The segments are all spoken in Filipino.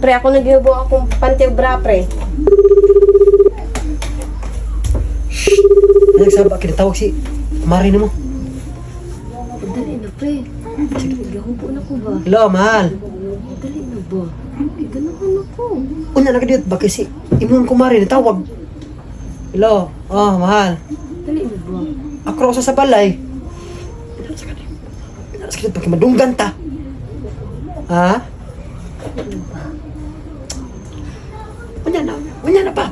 Pre, ako nag-iubo akong pantibra, pre. Nagsaba, kinatawag si Mari mo. Dali na, pre. Gahubo na ko ba? Hello, mahal. Dali na ba? Ay, ganahan ako. Unya na ka dito, bakit si imong kumari tawag. Hello, oh, mahal. Dali na ba? Ako sa balay. Sakit pag madunggan ta. Ha? Unya na, na pa.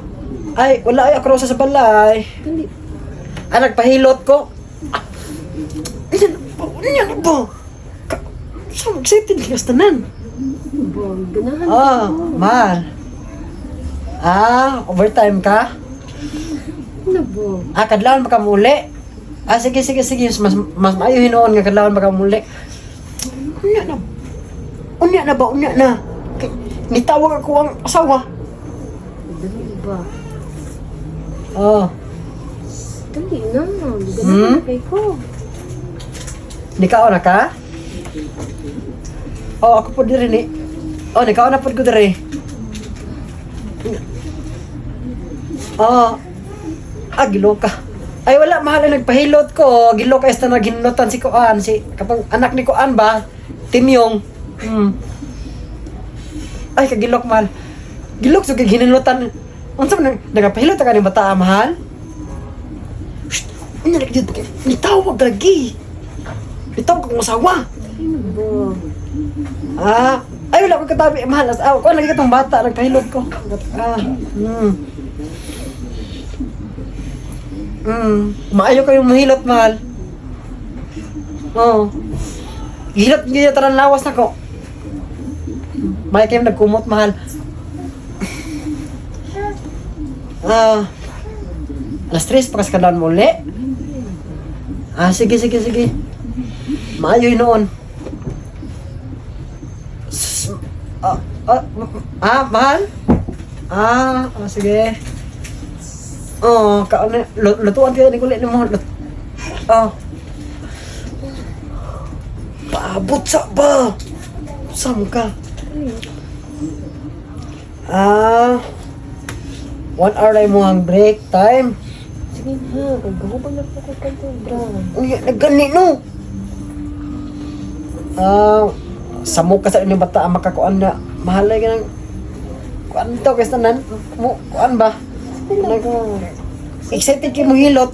Ay, wala ay ako raw sa balay. Dali. Ah, nagpahilot ko. Ah, unya na pa, unya na pa. Ka- Sa excited ka sa tanan. Ba, ganahan Ah, mahal. Ah, overtime ka? Ano ba? Ah, kadlawan pa ka muli. Ah, sige, sige, sige. Mas, mas maayo hinoon nga kadlawan pa ka muli. Unya na. Unya na ba? Unya na. Kay- Nitawag ako ang asawa. Dali ba? Oh, Dali na. Hmm? Ganahan na kay ko. nikaw na ka? Oh, ako po diri ni. Oh, nikaw na po ko diri. Oh. Ah, gilo ka. Ay wala mahal na nagpahilot ko. Gilo ka esta naghinutan si Kuan si kapag anak ni Kuan ba? Timyong. Hmm. Ay kagilok mahal. Gilok sa kay ginunutan. Unsa man nagapahilot ka ni bata mahal? Shh! Ano lagi dito? Nitawag lagi. Nitawag akong asawa. Ano ba? Ah, ay wala ko katabi mahal. As, ah, ko lagi katong bata nagpahilot ko. Ah, hmm. Hmm, maayo kayong mahilot mahal. Oh. Hilot niya taran lawas na ko. May kayong nagkumot mahal. Ah. Alas tres pakas ka doon muli. Ah, sige, sige, sige. Maayo yun noon. S- Ah, ah, ah, mahal? Ah, ah, sige. Oh, kaon lu- lutuan kayo ni kulit ni mo. Oh. Paabot sa ba? Sam ka. Ah. One hour na mo ang break time. Sige na. Gahubo na ko kay Pantibra. Uy, nagani no. Ah, samok ka sa inyong bata ang makakuan na mahalay ka ng kuan to kasi tanan mo kuan ba? Nag excited kay mo hilot.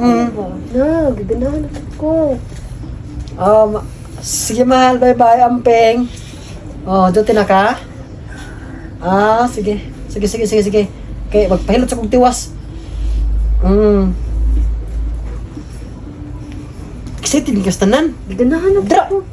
Mm. Na, gaganahan ako. Um, sige mahal, bye-bye, ampeng. Oh, duty na ka? Ah, sige. Sige, sige, sige, sige. Okay, magpahilot sa kong tiwas. Mm. Excited ka sa tanan. Gaganahan Dra! ako.